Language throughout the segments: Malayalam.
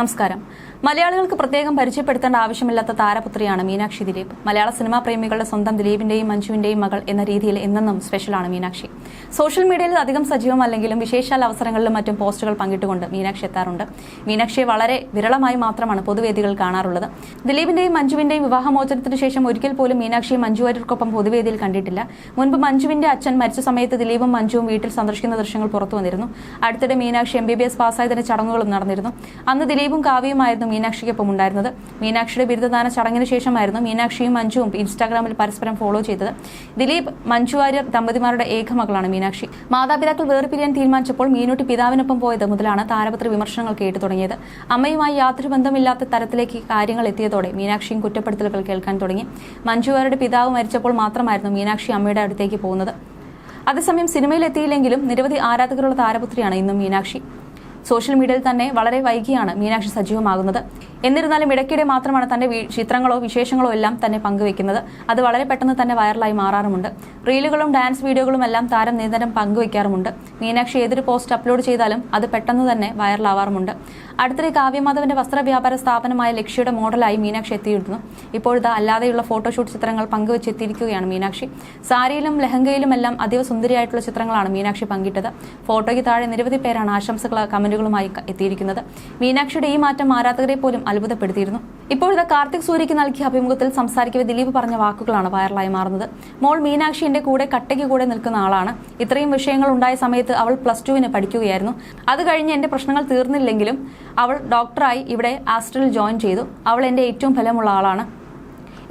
നമസ്കാരം. മലയാളികൾക്ക് പ്രത്യേകം പരിചയപ്പെടുത്തേണ്ട ആവശ്യമില്ലാത്ത താരപുത്രിയാണ് മീനാക്ഷി ദിലീപ്. മലയാള സിനിമാ പ്രേമികളുടെ സ്വന്തം ദിലീപിന്റെയും മഞ്ജുവിന്റെയും മകൾ എന്ന രീതിയിൽ എന്നെന്നും സ്പെഷ്യലാണ് മീനാക്ഷി. സോഷ്യൽ മീഡിയയിൽ അധികം സജീവമല്ലെങ്കിലും വിശേഷാൽ അവസരങ്ങളിലും മറ്റും പോസ്റ്റുകൾ പങ്കിട്ടുകൊണ്ട് മീനാക്ഷി എത്താറുണ്ട്. മീനാക്ഷിയെ വളരെ വിരളമായി മാത്രമാണ് പൊതുവേദികൾ കാണാറുള്ളത്. ദിലീപിന്റെയും മഞ്ജുവിന്റെയും വിവാഹമോചനത്തിന് ശേഷം ഒരിക്കൽ പോലും മീനാക്ഷിയെ മഞ്ജു വാര്യർക്കൊപ്പം പൊതുവേദിയിൽ കണ്ടിട്ടില്ല. മുൻപ് മഞ്ജുവിന്റെ അച്ഛൻ മരിച്ച സമയത്ത് ദിലീപും മഞ്ജുവും വീട്ടിൽ സന്ദർശിക്കുന്ന ദൃശ്യങ്ങൾ പുറത്തു വന്നിരുന്നു അടുത്തിടെ Meenakshi M B B S പാസ്സായതിന്റെ ചടങ്ങുകളും നടന്നിരുന്നു. അന്ന് ദിലീപും കാവ്യയുമായിരുന്നു മീനാക്ഷിക്കൊപ്പം ഉണ്ടായിരുന്നത്. മീനാക്ഷിയുടെ ബിരുദദാന ചടങ്ങിന് ശേഷമായിരുന്നു മീനാക്ഷിയും മഞ്ജുവും ഇൻസ്റ്റാഗ്രാമിൽ പരസ്പരം ഫോളോ ചെയ്തത്. ദിലീപ് മഞ്ജു വാര്യർ ദമ്പതിമാരുടെ ഏക മകളാണ് മീനാക്ഷി. മാതാപിതാക്കൾ വേർപിരിയാൻ തീരുമാനിച്ചപ്പോൾ മീനൂട്ടി പിതാവിനൊപ്പം പോയത് മുതലാണ് താരപത്ര വിമർശനങ്ങൾ കേട്ടു തുടങ്ങിയത്. അമ്മയുമായി യാതൊരു ബന്ധമില്ലാത്ത തരത്തിലേക്ക് കാര്യങ്ങൾ എത്തിയതോടെ മീനാക്ഷിയും കുറ്റപ്പെടുത്തലുകൾ കേൾക്കാൻ തുടങ്ങി. മഞ്ജു പിതാവ് മരിച്ചപ്പോൾ മാത്രമായിരുന്നു മീനാക്ഷി അമ്മയുടെ അടുത്തേക്ക് പോകുന്നത്. അതേസമയം സിനിമയിൽ എത്തിയില്ലെങ്കിലും നിരവധി ആരാധകരുള്ള താരപുത്രിയാണ് ഇന്നും മീനാക്ഷി. സോഷ്യൽ മീഡിയയിൽ തന്നെ വളരെ വൈകിയാണ് മീനാക്ഷി സജീവമാകുന്നത്. എന്നിരുന്നാലും ഇടയ്ക്കിടെ മാത്രമാണ് തന്റെ ചിത്രങ്ങളോ വിശേഷങ്ങളോ എല്ലാം തന്നെ പങ്കുവെക്കുന്നത്. അത് വളരെ പെട്ടെന്ന് തന്നെ വൈറലായി മാറാറുമുണ്ട്. റീലുകളും ഡാൻസ് വീഡിയോകളും എല്ലാം താരം നിരന്തരം പങ്കുവെക്കാറുമുണ്ട്. മീനാക്ഷി ഏതൊരു പോസ്റ്റ് അപ്ലോഡ് ചെയ്താലും അത് പെട്ടെന്ന് തന്നെ വൈറലാവാറുമുണ്ട്. അടുത്തിടെ കാവ്യമാധവന്റെ വസ്ത്രവ്യാപാര സ്ഥാപനമായ ലക്ഷ്യയുടെ മോഡലായി മീനാക്ഷി എത്തിയിരുന്നു. ഇപ്പോഴത്തെ അല്ലാതെയുള്ള ഫോട്ടോഷൂട്ട് ചിത്രങ്ങൾ പങ്കുവെച്ചെത്തിയിരിക്കുകയാണ് മീനാക്ഷി. സാരിയിലും ലെഹങ്കയിലുമെല്ലാം അതീവ സുന്ദരിയായിട്ടുള്ള ചിത്രങ്ങളാണ് മീനാക്ഷി പങ്കിട്ടത്. ഫോട്ടോയ്ക്ക് താഴെ നിരവധി പേരാണ് ആശംസകൾ കമന്റുകളുമായി എത്തിയിരിക്കുന്നത്. മീനാക്ഷിയുടെ ഈ മാറ്റം ആരാധകരെ പോലും അത്ഭുതപ്പെടുത്തിയിരുന്നു. ഇപ്പോഴത്തെ കാർത്തിക് സൂര്യയ്ക്ക് നൽകിയ അഭിമുഖത്തിൽ സംസാരിക്കവെ ദിലീപ് പറഞ്ഞ വാക്കുകളാണ് വൈറലായി മാറുന്നത്. മോൾ മീനാക്ഷി എന്റെ കൂടെ കട്ടയ്ക്ക് കൂടെ നിൽക്കുന്ന ആളാണ്. ഇത്രയും വിഷയങ്ങൾ ഉണ്ടായ സമയത്ത് അവൾ പ്ലസ് ടുവിന് പഠിക്കുകയായിരുന്നു. അത് കഴിഞ്ഞ് എന്റെ പ്രശ്നങ്ങൾ തീർന്നില്ലെങ്കിലും അവൾ ഡോക്ടറായി ഇവിടെ ആസ്ട്രൽ ജോയിൻ ചെയ്തു. അവൾ എന്റെ ഏറ്റവും ഫലമുള്ള ആളാണ്.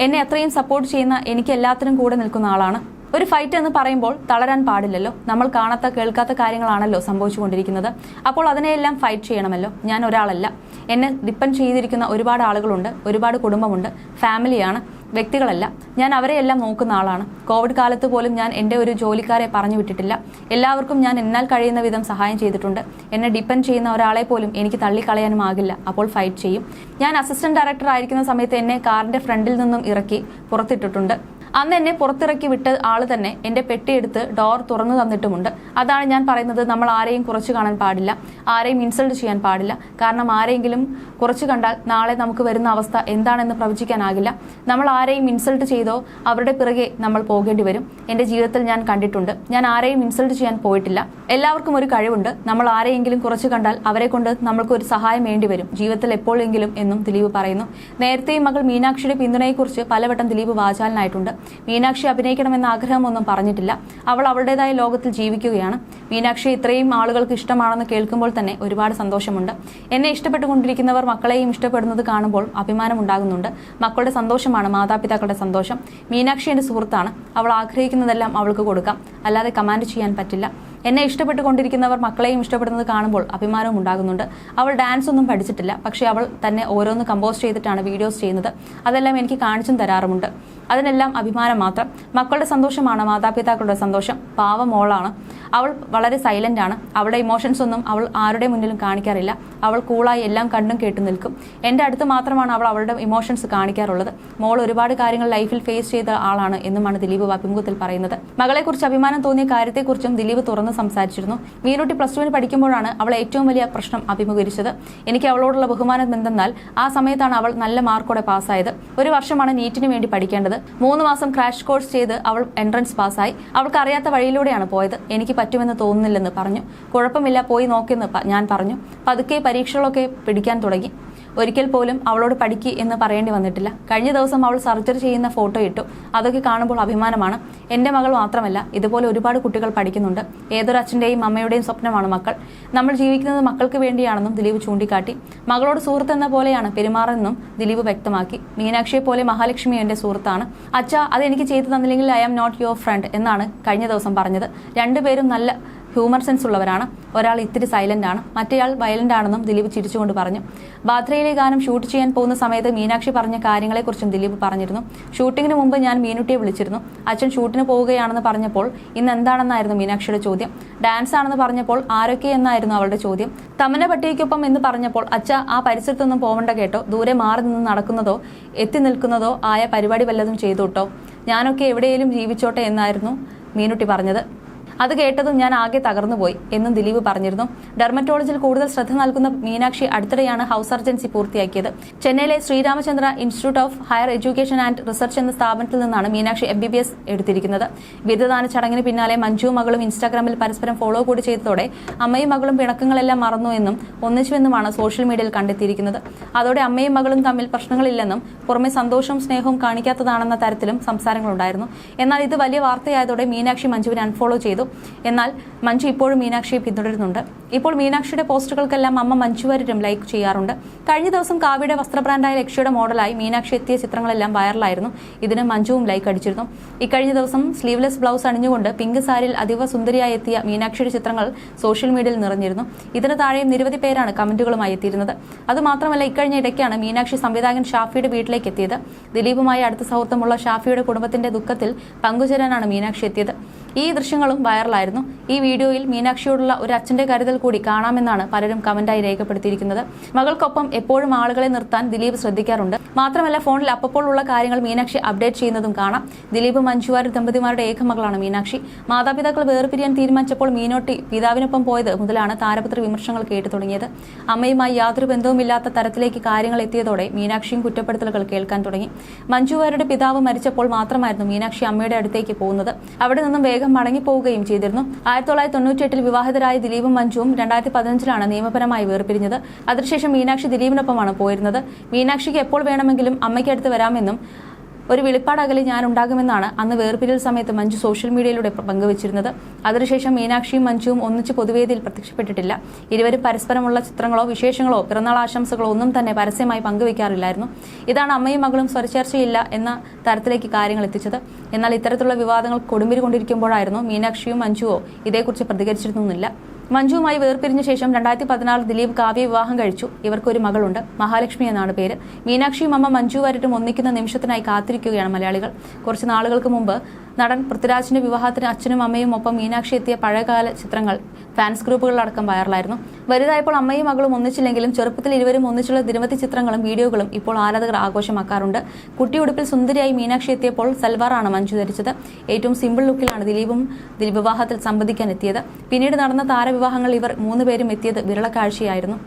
എന്നെ അത്രയും സപ്പോർട്ട് ചെയ്യുന്ന എനിക്ക് എല്ലാത്തിനും കൂടെ നിൽക്കുന്ന ആളാണ്. ഒരു ഫൈറ്റ് എന്ന് പറയുമ്പോൾ തളരാൻ പാടില്ലല്ലോ. നമ്മൾ കാണാത്ത കേൾക്കാത്ത കാര്യങ്ങളാണല്ലോ സംഭവിച്ചുകൊണ്ടിരിക്കുന്നത്. അപ്പോൾ അതിനെയെല്ലാം ഫൈറ്റ് ചെയ്യണമല്ലോ. ഞാൻ ഒരാളല്ല. എന്നെ ഡിപ്പെൻഡ് ചെയ്തിരിക്കുന്ന ഒരുപാട് ആളുകളുണ്ട് ഒരുപാട് കുടുംബമുണ്ട് ഫാമിലിയാണ് വ്യക്തികളല്ല. ഞാൻ അവരെയെല്ലാം നോക്കുന്ന ആളാണ്. കോവിഡ് കാലത്ത് പോലും ഞാൻ എന്റെ ഒരു ജോലിക്കാരെ പറഞ്ഞു വിട്ടിട്ടില്ല. എല്ലാവർക്കും ഞാൻ എന്നാൽ കഴിയുന്ന വിധം സഹായം ചെയ്തിട്ടുണ്ട്. എന്നെ ഡിപ്പെൻഡ് ചെയ്യുന്ന ഒരാളെ പോലും എനിക്ക് തള്ളിക്കളയാനും ആകില്ല. അപ്പോൾ ഫൈറ്റ് ചെയ്യും. ഞാൻ അസിസ്റ്റന്റ് ഡയറക്ടർ ആയിരിക്കുന്ന സമയത്ത് എന്നെ കാറിന്റെ ഫ്രണ്ടിൽ നിന്നും ഇറക്കി പുറത്തിട്ടിട്ടുണ്ട്. അന്ന് എന്നെ പുറത്തിറക്കി വിട്ട ആൾ തന്നെ എന്റെ പെട്ടിയെടുത്ത് ഡോർ തുറന്നു തന്നിട്ടുമുണ്ട്. അതാണ് ഞാൻ പറയുന്നത്. നമ്മൾ ആരെയും കുറച്ച് കാണാൻ പാടില്ല. ആരെയും ഇൻസൾട്ട് ചെയ്യാൻ പാടില്ല. കാരണം ആരെങ്കിലും കുറച്ച് കണ്ടാൽ നാളെ നമുക്ക് വരുന്ന അവസ്ഥ എന്താണെന്ന് പ്രവചിക്കാനാകില്ല. നമ്മൾ ആരെയും ഇൻസൾട്ട് ചെയ്തോ അവരുടെ പിറകെ നമ്മൾ പോകേണ്ടി വരും. എന്റെ ജീവിതത്തിൽ ഞാൻ കണ്ടിട്ടുണ്ട്. ഞാൻ ആരെയും ഇൻസൾട്ട് ചെയ്യാൻ പോയിട്ടില്ല. എല്ലാവർക്കും ഒരു കഴിവുണ്ട്. നമ്മൾ ആരെയെങ്കിലും കുറച്ച് കണ്ടാൽ അവരെ കൊണ്ട് നമ്മൾക്ക് ഒരു സഹായം വേണ്ടി വരും. ജീവിതത്തിൽ എപ്പോഴെങ്കിലും എന്നും ദിലീപ് പറയുന്നു. നേരത്തെയും മകൾ മീനാക്ഷിയുടെ പിന്തുണയെക്കുറിച്ച് പലവട്ടം ദിലീപ് വാചാലനായിട്ടുണ്ട്. മീനാക്ഷി അഭിനയിക്കണമെന്ന ആഗ്രഹമൊന്നും പറഞ്ഞിട്ടില്ല. അവൾ അവളുടേതായ ലോകത്തിൽ ജീവിക്കുകയാണ്. മീനാക്ഷി ഇത്രയും ആളുകൾക്ക് ഇഷ്ടമാണെന്ന് കേൾക്കുമ്പോൾ തന്നെ ഒരുപാട് സന്തോഷമുണ്ട്. എന്നെ ഇഷ്ടപ്പെട്ടുകൊണ്ടിരിക്കുന്നവർ മക്കളെയും ഇഷ്ടപ്പെടുന്നത് കാണുമ്പോൾ അഭിമാനം ഉണ്ടാകുന്നുണ്ട് മക്കളുടെ സന്തോഷമാണ് മാതാപിതാക്കളുടെ സന്തോഷം. മീനാക്ഷി എന്റെ സുഹൃത്താണ്. അവൾ ആഗ്രഹിക്കുന്നതെല്ലാം അവൾക്ക് കൊടുക്കാം. അല്ലാതെ കമാൻഡ് ചെയ്യാൻ പറ്റില്ല. എന്നെ ഇഷ്ടപ്പെട്ടുകൊണ്ടിരിക്കുന്നവർ മക്കളെയും ഇഷ്ടപ്പെടുന്നത് കാണുമ്പോൾ അഭിമാനവും ഉണ്ടാകുന്നുണ്ട്. അവൾ ഡാൻസ് ഒന്നും പഠിച്ചിട്ടില്ല. പക്ഷേ അവൾ തന്നെ ഓരോന്ന് കമ്പോസ് ചെയ്തിട്ടാണ് വീഡിയോസ് ചെയ്യുന്നത്. അതെല്ലാം എനിക്ക് കാണിച്ചും തരാറുമുണ്ട്. അതിനെല്ലാം അഭിമാനം മാത്രം. മക്കളുടെ സന്തോഷമാണ് മാതാപിതാക്കളുടെ സന്തോഷം. പാവ മോളാണ്. അവൾ വളരെ സൈലന്റ് ആണ്. അവളുടെ ഇമോഷൻസ് ഒന്നും അവൾ ആരുടെ മുന്നിലും കാണിക്കാറില്ല. അവൾ കൂളായി എല്ലാം കണ്ടും കേട്ടു നിൽക്കും. എന്റെ അടുത്ത് മാത്രമാണ് അവൾ അവളുടെ ഇമോഷൻസ് കാണിക്കാറുള്ളത്. മോൾ ഒരുപാട് കാര്യങ്ങൾ ലൈഫിൽ ഫേസ് ചെയ്ത ആളാണ് എന്നുമാണ് ദിലീപ് അഭിമുഖത്തിൽ പറയുന്നത്. മകളെക്കുറിച്ച് അഭിമാനം തോന്നിയ കാര്യത്തെക്കുറിച്ചും ദിലീപ് തുറന്ന് സംസാരിച്ചിരുന്നു. മീനുട്ടി പ്ലസ് ടുവിന് പഠിക്കുമ്പോഴാണ് അവൾ ഏറ്റവും വലിയ പ്രശ്നം അഭിമുഖീകരിച്ചത്. എനിക്ക് അവളോടുള്ള ബഹുമാനം എന്തെന്നാൽ ആ സമയത്താണ് അവൾ നല്ല മാർക്കോടെ പാസ്സായത് ഒരു വർഷമാണ് നീറ്റിന് വേണ്ടി പഠിക്കേണ്ടത്. മൂന്ന് മാസം ക്രാഷ് കോഴ്സ് ചെയ്ത് അവൾ എൻട്രൻസ് പാസ്സായി അവൾക്ക് അറിയാത്ത വഴിയിലൂടെയാണ് പോയത്. എനിക്ക് പറ്റുമെന്ന് തോന്നുന്നില്ലെന്ന് പറഞ്ഞു. കുഴപ്പമില്ല പോയി നോക്കിയെന്ന് ഞാൻ പറഞ്ഞു. പതുക്കെ പരീക്ഷകളൊക്കെ പിടിക്കാൻ തുടങ്ങി. ഒരിക്കൽ പോലും അവളോട് പഠിക്ക് എന്ന് പറയേണ്ടി വന്നിട്ടില്ല. കഴിഞ്ഞ ദിവസം അവൾ സർജറി ചെയ്യുന്ന ഫോട്ടോ ഇട്ടു. അതൊക്കെ കാണുമ്പോൾ അഭിമാനമാണ്. എന്റെ മകൾ മാത്രമല്ല ഇതുപോലെ ഒരുപാട് കുട്ടികൾ പഠിക്കുന്നുണ്ട്. ഏതൊരു അച്ഛന്റെയും അമ്മയുടെയും സ്വപ്നമാണ് മക്കൾ. നമ്മൾ ജീവിക്കുന്നത് മക്കൾക്ക് വേണ്ടിയാണെന്നും ദിലീപ് ചൂണ്ടിക്കാട്ടി. മകളോട് സുഹൃത്ത് എന്ന പോലെയാണ് പെരുമാറുന്നതെന്നും ദിലീപ് വ്യക്തമാക്കി. മീനാക്ഷിയെ പോലെ മഹാലക്ഷ്മി എന്റെ സുഹൃത്താണ്. അച്ഛ അതെനിക്ക് ചെയ്തു തന്നില്ലെങ്കിൽ I am not your friend എന്നാണ് കഴിഞ്ഞ ദിവസം പറഞ്ഞത്. രണ്ടുപേരും നല്ല ഹ്യൂമർ സെൻസ് ഉള്ളവരാണ് ഒരാൾ ഇത്തിരി സൈലന്റ് ആണ് മറ്റേയാൾ വയലന്റ് ആണെന്നും ദിലീപ് ചിരിച്ചുകൊണ്ട് പറഞ്ഞു. ബാദ്രയിലെ ഗാനം ഷൂട്ട് ചെയ്യാൻ പോകുന്ന സമയത്ത് മീനാക്ഷി പറഞ്ഞ കാര്യങ്ങളെക്കുറിച്ചും ദിലീപ് പറഞ്ഞിരുന്നു. ഷൂട്ടിങ്ങിന് മുമ്പ് ഞാൻ മീനുട്ടിയെ വിളിച്ചിരുന്നു. അച്ഛൻ ഷൂട്ടിന് പോവുകയാണെന്ന് പറഞ്ഞപ്പോൾ ഇന്ന് എന്താണെന്നായിരുന്നു മീനാക്ഷിയുടെ ചോദ്യം. ഡാൻസ് ആണെന്ന് പറഞ്ഞപ്പോൾ ആരൊക്കെ എന്നായിരുന്നു അവളുടെ ചോദ്യം. തമന പട്ടികയ്ക്കൊപ്പം എന്ന് പറഞ്ഞപ്പോൾ അച്ഛ ആ പരിസരത്തൊന്നും പോവണ്ട കേട്ടോ. ദൂരെ മാറി നിന്ന് നടക്കുന്നതോ എത്തി നിൽക്കുന്നതോ ആയ പരിപാടി വല്ലതും ചെയ്തു കേട്ടോ ഞാനൊക്കെ എവിടെയെങ്കിലും ജീവിച്ചോട്ടെ എന്നായിരുന്നു മീനുട്ടി പറഞ്ഞത്. അത് കേട്ടതും ഞാൻ ആകെ തകർന്നുപോയി എന്നും ദിലീപ് പറഞ്ഞിരുന്നു. ഡെർമറ്റോളജിയിൽ കൂടുതൽ ശ്രദ്ധ നൽകുന്ന മീനാക്ഷി അടുത്തിടെയാണ് ഹൗസ് സർജൻസി പൂർത്തിയാക്കിയത്. ചെന്നൈയിലെ Sri Ramachandra institute of higher education and research എന്ന സ്ഥാപനത്തിൽ നിന്നാണ് Meenakshi M B B S എടുത്തിരിക്കുന്നത്. ബിരുദദാന ചടങ്ങിന് പിന്നാലെ മഞ്ജു മകളും ഇൻസ്റ്റാഗ്രാമിൽ പരസ്പരം ഫോളോ കൂടി ചെയ്തതോടെ അമ്മയും മകളും പിണക്കങ്ങളെല്ലാം മറന്നു എന്നും ഒന്നിച്ചുവെന്നുമാണ് സോഷ്യൽ മീഡിയയിൽ കണ്ടെത്തിയിരിക്കുന്നത്. അതോടെ അമ്മയും മകളും തമ്മിൽ പ്രശ്നങ്ങളില്ലെന്നും പുറമെ സന്തോഷവും സ്നേഹവും കാണിക്കാത്തതാണെന്ന തരത്തിലും സംസാരങ്ങളുണ്ടായിരുന്നു. എന്നാൽ ഇത് വലിയ വാർത്തയായതോടെ മീനാക്ഷി മഞ്ജുവിനെ അൺഫോളോ ചെയ്തു. എന്നാൽ മഞ്ജു ഇപ്പോഴും മീനാക്ഷിയെ പിന്തുടരുന്നുണ്ട്. ഇപ്പോൾ മീനാക്ഷിയുടെ പോസ്റ്റുകൾക്കെല്ലാം അമ്മ മഞ്ജു വരും ലൈക്ക് ചെയ്യാറുണ്ട്. കഴിഞ്ഞ ദിവസം കാവ്യയുടെ വസ്ത്ര ബ്രാൻഡായ ലക്ഷ്യയുടെ മോഡലായി മീനാക്ഷി എത്തിയ ചിത്രങ്ങളെല്ലാം വൈറലായിരുന്നു. ഇതിന് മഞ്ജുവും ലൈക്ക് അടിച്ചിരുന്നു. ഇക്കഴിഞ്ഞ ദിവസം സ്ലീവ്ലെസ് ബ്ലൗസ് അണിഞ്ഞുകൊണ്ട് പിങ്ക് സാരിയിൽ അതീവ സുന്ദരിയായി എത്തിയ മീനാക്ഷിയുടെ ചിത്രങ്ങൾ സോഷ്യൽ മീഡിയയിൽ നിറഞ്ഞിരുന്നു. ഇതിന് താഴെയും നിരവധി പേരാണ് കമന്റുകളുമായി എത്തിയിരുന്നത്. അതുമാത്രമല്ല ഇക്കഴിഞ്ഞ ഇടയ്ക്കാണ് മീനാക്ഷി സംവിധായകൻ ഷാഫിയുടെ വീട്ടിലേക്ക് എത്തിയത്. ദിലീപുമായി അടുത്ത സൗഹൃദമുള്ള ഷാഫിയുടെ കുടുംബത്തിന്റെ ദുഃഖത്തിൽ പങ്കുചേരാനാണ് മീനാക്ഷി എത്തിയത്. ഈ ദൃശ്യങ്ങളും വൈറലായിരുന്നു. ഈ വീഡിയോയിൽ മീനാക്ഷിയോടുള്ള ഒരു അച്ഛന്റെ കരുതൽ കൂടി കാണാമെന്നാണ് പലരും കമന്റായി രേഖപ്പെടുത്തിയിരിക്കുന്നത്. മകൾക്കൊപ്പം എപ്പോഴും ആളുകളെ നിർത്താൻ ദിലീപ് ശ്രദ്ധിക്കാറുണ്ട്. മാത്രമല്ല ഫോണിൽ അപ്പപ്പോൾ ഉള്ള കാര്യങ്ങൾ മീനാക്ഷി അപ്ഡേറ്റ് ചെയ്യുന്നതും കാണാം. ദിലീപ് മഞ്ജുവാരി ദമ്പതിമാരുടെ ഏകമകളാണ് മീനാക്ഷി. മാതാപിതാക്കൾ വേർപിരിയാൻ തീരുമാനിച്ചപ്പോൾ മീനോട്ടി പിതാവിനൊപ്പം പോയത് മുതലാണ് താരപത്ര വിമർശനങ്ങൾ കേട്ടു തുടങ്ങിയത്. അമ്മയുമായി യാതൊരു ബന്ധവുമില്ലാത്ത തരത്തിലേക്ക് കാര്യങ്ങൾ എത്തിയതോടെ മീനാക്ഷിയും കുറ്റപ്പെടുത്തലുകൾ കേൾക്കാൻ തുടങ്ങി. മഞ്ജുവാരുടെ പിതാവ് മരിച്ചപ്പോൾ മാത്രമായിരുന്നു മീനാക്ഷി അമ്മയുടെ അടുത്തേക്ക് പോകുന്നത്. അവിടെ നിന്നും വേഗം മടങ്ങിപ്പോവുകയും ചെയ്തിരുന്നു. ആയിരത്തി തൊള്ളായിരത്തി തൊണ്ണൂറ്റിയെട്ടിൽ വിവാഹിതരായ ദിലീപും മഞ്ജുവും രണ്ടായിരത്തി പതിനഞ്ചിലാണ് നിയമപരമായി വേർപിരിഞ്ഞത്. അതിനുശേഷം മീനാക്ഷി ദിലീപിനൊപ്പമാണ് പോയിരുന്നത്. മീനാക്ഷിക്ക് എപ്പോൾ വേണമെങ്കിലും അമ്മയ്ക്കടുത്ത് വരാമെന്നും ഒരു വെളിപ്പാടകലെ ഞാൻ ഉണ്ടാകുമെന്നാണ് അന്ന് വേർപിരിയൽ സമയത്ത് മഞ്ജു സോഷ്യൽ മീഡിയയിലൂടെ പങ്കുവച്ചിരുന്നത്. അതിനുശേഷം മീനാക്ഷിയും മഞ്ജുവും ഒന്നിച്ച് പൊതുവേദിയിൽ പ്രത്യക്ഷപ്പെട്ടിട്ടില്ല. ഇരുവരും പരസ്പരമുള്ള ചിത്രങ്ങളോ വിശേഷങ്ങളോ പിറന്നാൾ ആശംസകളോ ഒന്നും തന്നെ പരസ്യമായി പങ്കുവയ്ക്കാറില്ലായിരുന്നു. ഇതാണ് അമ്മയും മകളും സ്വരച്ചേർച്ചയില്ല എന്ന തരത്തിലേക്ക് കാര്യങ്ങൾ എത്തിച്ചത്. എന്നാൽ ഇത്തരത്തിലുള്ള വിവാദങ്ങൾ കൊടുമ്പിരി കൊണ്ടിരിക്കുമ്പോഴായിരുന്നു മീനാക്ഷിയും മഞ്ജുവോ ഇതേക്കുറിച്ച് പ്രതികരിച്ചിരുന്നില്ല മഞ്ജുവുമായി വേർപിരിഞ്ഞ ശേഷം രണ്ടായിരത്തി പതിനാറ് ദിലീപ് കാവ്യ വിവാഹം കഴിച്ചു. ഇവർക്കൊരു മകളുണ്ട്. മഹാലക്ഷ്മി എന്നാണ് പേര്. മീനാക്ഷിയും അമ്മ മഞ്ജു വാര്യരും ഒന്നിക്കുന്ന നിമിഷത്തിനായി കാത്തിരിക്കുകയാണ് മലയാളികൾ. കുറച്ച് നാളുകൾക്ക് മുമ്പ് നടൻ പൃഥ്വിരാജിന്റെ വിവാഹത്തിന് അച്ഛനും അമ്മയും ഒപ്പം മീനാക്ഷി എത്തിയ പഴയകാല ചിത്രങ്ങൾ ഫാൻസ് ഗ്രൂപ്പുകളിലടക്കം വൈറലായിരുന്നു. വലുതായപ്പോൾ അമ്മയും മകളും ഒന്നിച്ചില്ലെങ്കിലും ചെറുപ്പത്തിൽ ഇരുവരും ഒന്നിച്ചുള്ള നിരവധി ചിത്രങ്ങളും വീഡിയോകളും ഇപ്പോൾ ആരാധകർ ആഘോഷമാക്കാറുണ്ട്. കുട്ടിയുടുപ്പിൽ സുന്ദരിയായി മീനാക്ഷി എത്തിയപ്പോൾ സൽവാറാണ് മഞ്ജു ധരിച്ചത്. ഏറ്റവും സിമ്പിൾ ലുക്കിലാണ് ദിലീപും വിവാഹത്തിൽ സംബന്ധിക്കാൻ എത്തിയത്. പിന്നീട് നടന്ന താരവിവാഹങ്ങൾ ഇവർ മൂന്നുപേരും എത്തിയത് വിരളക്കാഴ്ചയായിരുന്നു.